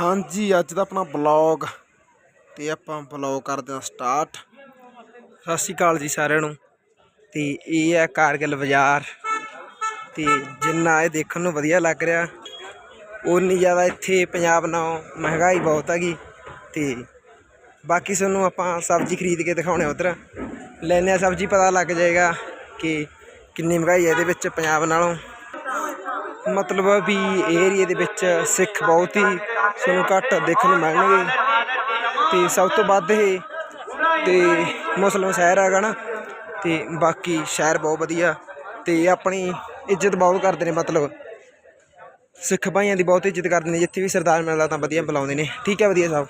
ਹਾਂਜੀ, ਅੱਜ ਦਾ ਆਪਣਾ ਬਲੌਗ ਤੇ ਆਪਾਂ ਬਲੌਗ ਕਰਦੇ ਹਾਂ ਸਟਾਰਟ ਸਤਿ ਸ਼੍ਰੀ ਅਕਾਲ ਜੀ ਸਾਰਿਆਂ ਨੂੰ। ਤੇ ਇਹ ਹੈ ਕਾਰਗਿਲ ਬਾਜ਼ਾਰ। ਤੇ ਜਿੰਨਾ ਇਹ ਦੇਖਣ ਨੂੰ ਵਧੀਆ ਲੱਗ ਰਿਹਾ ਉਨੀ ਜ਼ਿਆਦਾ ਇੱਥੇ ਪੰਜਾਬ ਨਾਲੋਂ ਮਹਿੰਗਾਈ ਬਹੁਤ ਹੈਗੀ। ਤੇ ਬਾਕੀ ਤੁਹਾਨੂੰ ਆਪਾਂ ਸਬਜ਼ੀ ਖਰੀਦ ਕੇ ਦਿਖਾਉਣੇ ਉਧਰ। ਲੈਣੇ ਆ ਸਬਜ਼ੀ, ਪਤਾ ਲੱਗ ਜਾਏਗਾ ਕਿ ਕਿੰਨੀ ਮਹਿੰਗਾਈ ਹੈ ਇਹਦੇ ਵਿੱਚ ਪੰਜਾਬ ਨਾਲੋਂ। ਮਤਲਬ ਵੀ ਏਰੀਏ ਦੇ ਵਿੱਚ ਸਿੱਖ ਬਹੁਤ ਹੀ ਤੁਹਾਨੂੰ ਘੱਟ ਦੇਖਣ ਨੂੰ ਮਿਲਣਗੇ। ਤੇ ਸਭ ਤੋਂ ਵੱਧ ਇਹ ਤੇ ਮੁਸਲਮਾਨ ਸ਼ਹਿਰ ਹੈਗਾ ਨਾ, ਤੇ ਬਾਕੀ ਸ਼ਹਿਰ ਬਹੁਤ ਵਧੀਆ। ਤੇ ਆਪਣੀ ਇੱਜ਼ਤ ਬਹੁਤ ਕਰਦੇ ਨੇ, ਮਤਲਬ ਸਿੱਖ ਭਾਈਆਂ ਦੀ ਬਹੁਤ ਇੱਜ਼ਤ ਕਰਦੇ ਨੇ, ਜਿੱਥੇ ਵੀ ਸਰਦਾਰ ਮਿਲਦਾ ਤਾਂ ਵਧੀਆ ਬੁਲਾਉਂਦੇ ਨੇ। ਠੀਕ ਹੈ, ਵਧੀਆ ਸਾਹਿਬ।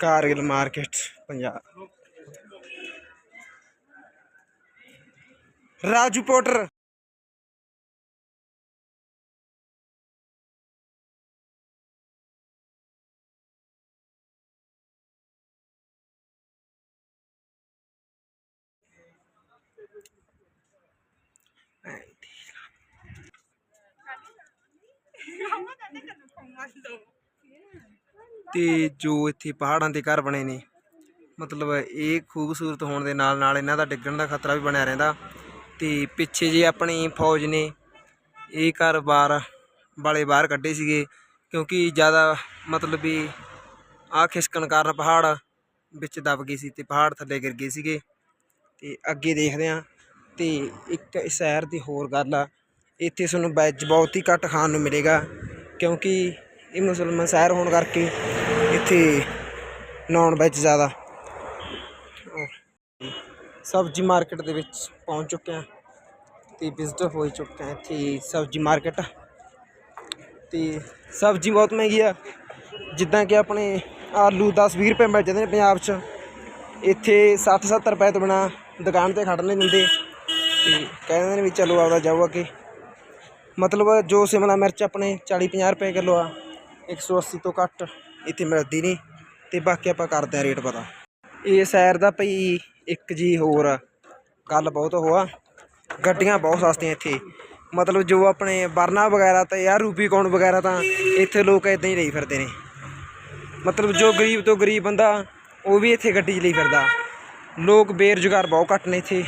ਕਾਰਗਿਲ ਮਾਰਕੀਟ, ਪੰਜਾਬ। ਰਾਜੂ ਪੋਟਰ। ਤੇ ਜੋ ਇੱਥੇ ਪਹਾੜਾਂ ਦੇ ਘਰ ਬਣੇ ਨੇ, ਮਤਲਬ ਇਹ ਖੂਬਸੂਰਤ ਹੋਣ ਦੇ ਨਾਲ ਨਾਲ ਇਹਨਾਂ ਦਾ ਡਿੱਗਣ ਦਾ ਖਤਰਾ ਵੀ ਬਣਿਆ ਰਹਿੰਦਾ। ਤੇ ਪਿੱਛੇ ਜੇ ਆਪਣੀ ਫੌਜ ਨੇ ਇਹ ਘਰ ਬਾਰ ਵਾਲੇ ਬਾਹਰ ਕੱਢੇ ਸੀਗੇ, ਕਿਉਂਕਿ ਜ਼ਿਆਦਾ ਮਤਲਬ ਵੀ ਆ ਖਿਸਕਣ ਕਾਰਨ ਪਹਾੜ ਵਿੱਚ ਦਬ ਗਏ ਸੀ ਤੇ ਪਹਾੜ ਥੱਲੇ ਗਿਰ ਗਏ ਸੀਗੇ। ਤੇ ਅੱਗੇ ਦੇਖਦੇ ਆ ਤੇ ਇੱਕ ਇਸ ਸ਼ਹਿਰ ਦੀ ਹੋਰ ਗੱਲ ਆ, ਇੱਥੇ ਤੁਹਾਨੂੰ ਵੈੱਜ ਬਹੁਤ ਹੀ ਘੱਟ ਖਾਣ ਨੂੰ ਮਿਲੇਗਾ, ਕਿਉਂਕਿ ਇਹ ਮੁਸਲਮਾਨ ਸ਼ਹਿਰ ਹੋਣ ਕਰਕੇ ਇੱਥੇ ਨੌਨ ਵੈੱਜ ਜ਼ਿਆਦਾ। ਸਬਜ਼ੀ ਮਾਰਕੀਟ ਦੇ ਵਿੱਚ ਪਹੁੰਚ ਚੁੱਕੇ ਹਾਂ ਤੇ ਵਿਜ਼ਿਟ ਹੋ ਚੁੱਕੇ ਹਾਂ ਇੱਥੇ ਸਬਜ਼ੀ ਮਾਰਕੀਟ ਤੇ ਸਬਜ਼ੀ ਬਹੁਤ ਮਹਿੰਗੀ ਆ, ਜਿੱਦਾਂ ਕਿ ਆਪਣੇ ਆਲੂ 10 20 ਰੁਪਏ ਮਿਲ ਜਾਂਦੇ ਨੇ ਪੰਜਾਬ 'ਚ। ਇੱਥੇ 60 70 ਰੁਪਏ ਤੋਂ ਬਿਨਾ ਦੁਕਾਨ ਤੇ ਖੜਨ ਨਹੀਂ ਦਿੰਦੇ। ਤੇ ਕਹਿੰਦੇ ਨੇ ਵੀ ਚਲੋ ਆਪਦਾ ਜਾਓ ਅੱਗੇ ਮਤਲਬ ਜੋ ਸ਼ਿਮਲਾ ਮਿਰਚ ਆਪਣੇ 40 50 ਰੁਪਏ ਕਿਲੋ ਆ 180 ਤੋਂ ਘੱਟ ਇੱਥੇ ਮਿਲਦੀ ਨਹੀਂ ਤੇ ਬਾਕੀ ਆਪਾਂ ਕਰਦੇ ਆ ਰੇਟ ਪਤਾ। ਇਹ ਸ਼ਹਿਰ ਦਾ ਭਈ ਇੱਕ ਜੀ ਹੋਰ ਗੱਲ ਬਹੁਤ ਹੋਆ ਗੱਡੀਆਂ ਬਹੁਤ ਸਸਤੀਆਂ ਇੱਥੇ। ਮਤਲਬ ਜੋ ਆਪਣੇ ਵਰਨਾ ਵਗੈਰਾ ਤੇ ਯਾਰ ਰੂਬੀਕੌਨ ਵਗੈਰਾ ਤਾਂ ਇੱਥੇ ਲੋਕ ਇਦਾਂ ਹੀ ਲਈ ਫਿਰਦੇ ਨੇ। ਮਤਲਬ ਜੋ ਗਰੀਬ ਤੋਂ ਗਰੀਬ ਬੰਦਾ ਉਹ ਵੀ ਇੱਥੇ ਗੱਡੀ 'ਚ ਲਈ ਫਿਰਦਾ। ਲੋਕ ਬੇਰੁਜ਼ਗਾਰ ਬਹੁਤ ਘੱਟ ਨੇ ਇੱਥੇ।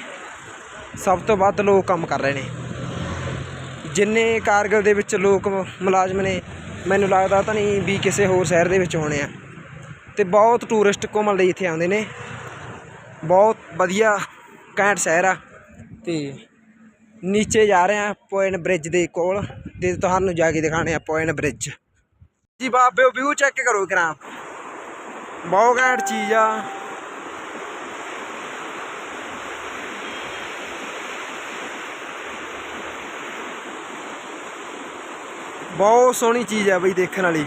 ਸਭ ਤੋਂ ਵੱਧ ਲੋਕ ਕੰਮ ਕਰ ਰਹੇ ਨੇ। ਜਿੰਨੇ ਕਾਰਗਿਲ ਦੇ ਵਿੱਚ ਲੋਕ ਮੁਲਾਜ਼ਮ ਨੇ, ਮੈਨੂੰ ਲੱਗਦਾ ਤਾਂ ਨਹੀਂ ਵੀ ਕਿਸੇ ਹੋਰ ਸ਼ਹਿਰ ਦੇ ਵਿੱਚ ਹੋਣੇ ਆ। ਤੇ ਬਹੁਤ ਟੂਰਿਸਟ ਘੁੰਮਣ ਲਈ ਇੱਥੇ ਆਉਂਦੇ ਨੇ। ਬਹੁਤ ਵਧੀਆ ਘੈਂਟ ਸ਼ਹਿਰ ਆ। ਤੇ ਨੀਚੇ ਜਾ ਰਹੇ ਆ ਪੋਇਨ ਬ੍ਰਿਜ ਦੇ ਕੋਲ ਤੇ ਤੁਹਾਨੂੰ ਜਾ ਕੇ ਦਿਖਾਣੇ ਆ ਪੋਇਨ ਬ੍ਰਿਜ। ਜੀ ਬਾਬੇ ਵਿਊ ਚੈੱਕ ਕਰੋ ਕਰਾਂ ਬਹੁਤ ਘੈਂਟ ਚੀਜ਼ ਆ। ਬਹੁਤ ਸੋਹਣੀ ਚੀਜ਼ ਹੈ ਬਈ ਦੇਖਣ ਵਾਲੀ।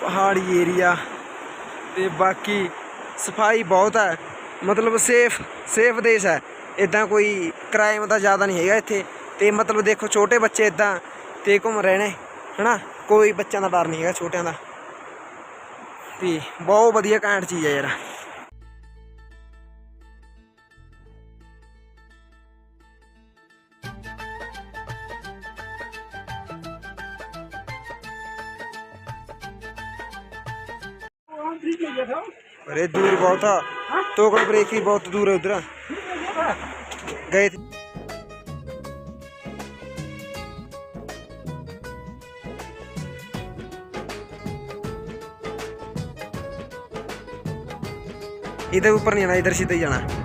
ਪਹਾੜੀ ਏਰੀਆ ਤੇ ਬਾਕੀ ਸਫ਼ਾਈ ਬਹੁਤ ਹੈ ਮਤਲਬ ਸੇਫ ਸੇਫ ਦੇਸ਼ ਹੈ ਇਦਾਂ ਕੋਈ ਕ੍ਰਾਈਮ ਦਾ ਜ਼ਿਆਦਾ ਨਹੀਂ ਹੈਗਾ ਇੱਥੇ। ਤੇ ਮਤਲਬ ਦੇਖੋ ਛੋਟੇ ਬੱਚੇ ਇਦਾਂ ਤੇ ਘੁੰਮ ਰਹੇ ਨੇ, ਹਨਾ? ਕੋਈ ਬੱਚਿਆਂ ਦਾ ਡਰ ਨਹੀਂ ਹੈਗਾ ਛੋਟਿਆਂ ਦਾ। ਤੇ ਬਹੁਤ ਵਧੀਆ ਘੈਂਟ ਚੀਜ਼ ਹੈ ਯਾਰ। अरे दूर बहुत था तो कोई ब्रेक ही बहुत दूर है उधर गए थे इधर ऊपर नहीं आना इधर सीधा ही जाना